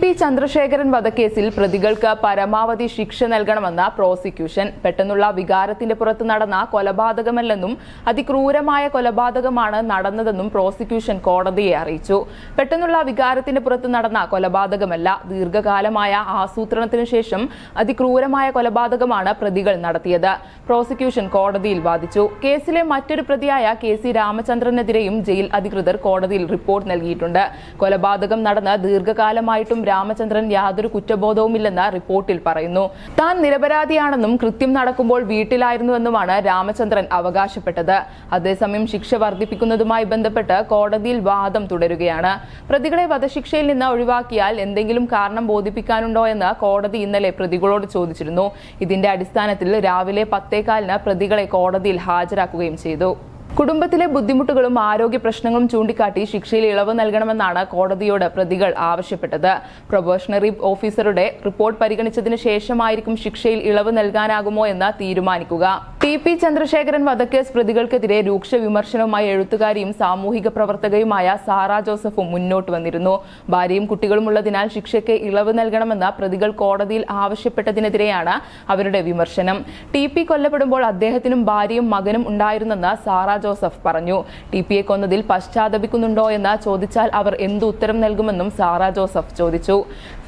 P Chandrasekharan വധക്കേസിൽ പ്രതികൾക്ക് പരമാവധി ശിക്ഷ നൽകണമെന്ന പ്രോസിക്യൂഷൻ. പെട്ടെന്നുള്ള വികാരത്തിന്റെ പുറത്ത് നടന്ന കൊലപാതകമല്ലെന്നും അതിക്രൂരമായ കൊലപാതകമാണ് നടന്നതെന്നും പ്രോസിക്യൂഷൻ കോടതിയെ അറിയിച്ചു. പെട്ടെന്നുള്ള വികാരത്തിന്റെ പുറത്ത് നടന്ന കൊലപാതകമല്ല ദീർഘകാലമായ ആസൂത്രണത്തിനു ശേഷം അതിക്രൂരമായ കൊലപാതകമാണ് പ്രതികൾ നടത്തിയത്. പ്രോസിക്യൂഷൻ കോടതിയിൽ വാദിച്ചു. കേസിലെ മറ്റൊരു പ്രതിയായ കെ സി രാമചന്ദ്രനെതിരെയും ജയിൽ അധികൃതർ കോടതിയിൽ റിപ്പോർട്ട് നൽകിയിട്ടുണ്ട്. കൊലപാതകം നടന്ന് ദീർഘകാലമായിട്ടും രാമചന്ദ്രൻ യാതൊരു കുറ്റബോധവുമില്ലെന്ന് റിപ്പോർട്ടിൽ പറയുന്നു. താൻ നിരപരാധിയാണെന്നും കൃത്യം നടക്കുമ്പോൾ വീട്ടിലായിരുന്നുവെന്നുമാണ് രാമചന്ദ്രൻ അവകാശപ്പെട്ടത്. അതേസമയം ശിക്ഷ വർദ്ധിപ്പിക്കുന്നതുമായി ബന്ധപ്പെട്ട് കോടതിയിൽ വാദം തുടരുകയാണ്. പ്രതികളെ വധശിക്ഷയിൽ നിന്ന് ഒഴിവാക്കിയാൽ എന്തെങ്കിലും കാരണം ബോധിപ്പിക്കാനുണ്ടോ എന്ന് കോടതി ഇന്നലെ പ്രതികളോട് ചോദിച്ചിരുന്നു. ഇതിന്റെ അടിസ്ഥാനത്തിൽ രാവിലെ പത്തേകാലിന് പ്രതികളെ കോടതിയിൽ ഹാജരാക്കുകയും ചെയ്തു. കുടുംബത്തിലെ ബുദ്ധിമുട്ടുകളും ആരോഗ്യ പ്രശ്നങ്ങളും ചൂണ്ടിക്കാട്ടി ശിക്ഷയിൽ ഇളവ് നൽകണമെന്നാണ് കോടതിയോട് പ്രതികൾ ആവശ്യപ്പെട്ടത്. പ്രൊബേഷണറി ഓഫീസറുടെ റിപ്പോർട്ട് പരിഗണിച്ചതിന് ശേഷമായിരിക്കും ശിക്ഷയിൽ ഇളവ് നൽകാനാകുമോ എന്ന് തീരുമാനിക്കുക. ടി പി ചന്ദ്രശേഖരൻ വധക്കേസ് പ്രതികൾക്കെതിരെ രൂക്ഷ വിമർശനവുമായി എഴുത്തുകാരിയും സാമൂഹിക പ്രവർത്തകയുമായ സാറ ജോസഫും മുന്നോട്ട് വന്നിരുന്നു. ഭാര്യയും കുട്ടികളുമുള്ളതിനാൽ ശിക്ഷയ്ക്ക് ഇളവ് നൽകണമെന്ന പ്രതികൾ കോടതിയിൽ ആവശ്യപ്പെട്ടതിനെതിരെയാണ് അവരുടെ വിമർശനം. ടി പി കൊല്ലപ്പെടുമ്പോൾ അദ്ദേഹത്തിനും ഭാര്യയും മകനും ഉണ്ടായിരുന്നെന്ന് സാറ ജോസഫ് പറഞ്ഞു. ടി പിയെ കൊന്നതിൽ പശ്ചാത്തപിക്കുന്നുണ്ടോ എന്ന് ചോദിച്ചാൽ അവർ എന്ത് ഉത്തരം നൽകുമെന്നും സാറ ജോസഫ് ചോദിച്ചു.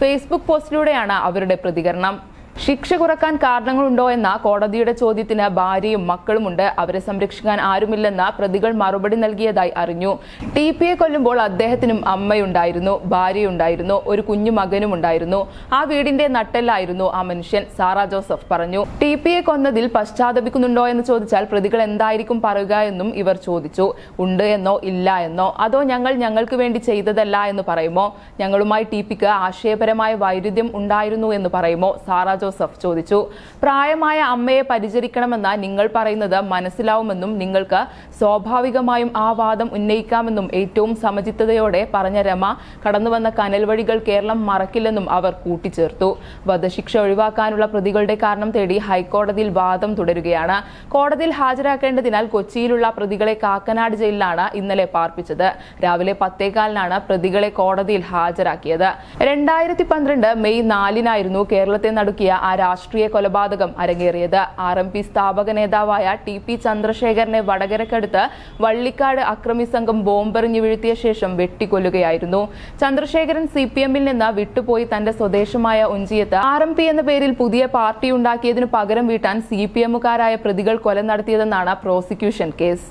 ഫേസ്ബുക്ക് പോസ്റ്റിലൂടെയാണ് അവരുടെ പ്രതികരണം. ശിക്ഷ കുറയ്ക്കാൻ കാരണങ്ങളുണ്ടോ എന്ന കോടതിയുടെ ചോദ്യത്തിന് ഭാര്യയും മക്കളുമുണ്ട് അവരെ സംരക്ഷിക്കാൻ ആരുമില്ലെന്ന പ്രതികൾ മറുപടി നൽകിയതായി അറിഞ്ഞു. ടി പിയെ കൊല്ലുമ്പോൾ അദ്ദേഹത്തിനും അമ്മയുണ്ടായിരുന്നു ഭാര്യയുണ്ടായിരുന്നു ഒരു കുഞ്ഞു മകനും ഉണ്ടായിരുന്നു. ആ വീടിന്റെ നട്ടെല്ലായിരുന്നു ആ മനുഷ്യൻ സാറ ജോസഫ് പറഞ്ഞു. ടി പിയെ കൊന്നതിൽ പശ്ചാത്തപിക്കുന്നുണ്ടോ എന്ന് ചോദിച്ചാൽ പ്രതികൾ എന്തായിരിക്കും പറയുക എന്നും ഇവർ ചോദിച്ചു. ഉണ്ട് എന്നോ ഇല്ല എന്നോ അതോ ഞങ്ങൾ ഞങ്ങൾക്ക് വേണ്ടി ചെയ്തതല്ല എന്ന് പറയുമോ? ഞങ്ങളുമായി ടി പിക്ക് ആശയപരമായ വൈരുദ്ധ്യം ഉണ്ടായിരുന്നു എന്ന് പറയുമോ? സാറ ജോസഫ് ചോദിച്ചു. പ്രായമായ അമ്മയെ പരിചരിക്കണമെന്ന നിങ്ങൾ പറയുന്നത് മനസ്സിലാവുമെന്നും നിങ്ങൾക്ക് സ്വാഭാവികമായും ആ വാദം ഉന്നയിക്കാമെന്നും ഏറ്റവും സമചിത്തതയോടെ പറഞ്ഞ രമ കടന്നുവന്ന കനൽ വഴികൾ കേരളം മറക്കില്ലെന്നും അവർ കൂട്ടിച്ചേർത്തു. വധശിക്ഷ ഒഴിവാക്കാനുള്ള പ്രതികളുടെ കാരണം തേടി ഹൈക്കോടതിയിൽ വാദം തുടരുകയാണ്. കോടതിയിൽ ഹാജരാക്കേണ്ടതിനാൽ കൊച്ചിയിലുള്ള പ്രതികളെ കാക്കനാട് ജയിലിലാണ് ഇന്നലെ പാർപ്പിച്ചത്. രാവിലെ പത്തേകാലിനാണ് പ്രതികളെ കോടതിയിൽ ഹാജരാക്കിയത്. രണ്ടായിരത്തി പന്ത്രണ്ട് മെയ് നാലിനായിരുന്നു കേരളത്തെ നടുക്കിയ ആ രാഷ്ട്രീയ കൊലപാതകം അരങ്ങേറിയത്. ആർ എം പി സ്ഥാപക നേതാവായ ടി പി ചന്ദ്രശേഖരനെ വടകരക്കടുത്ത് വള്ളിക്കാട് അക്രമി സംഘം ബോംബെറിഞ്ഞു വീഴ്ത്തിയ ശേഷം വെട്ടിക്കൊല്ലുകയായിരുന്നു. ചന്ദ്രശേഖരൻ സി പി എമ്മിൽ നിന്ന് വിട്ടുപോയി തന്റെ സ്വദേശമായ ഒഞ്ചിയത്ത് ആർ എം പി എന്ന പേരിൽ പുതിയ പാർട്ടി ഉണ്ടാക്കിയതിനു പകരം വീട്ടാൻ സി പി എമ്മുകാരായ പ്രതികൾ കൊല നടത്തിയതെന്നാണ് പ്രോസിക്യൂഷൻ കേസ്.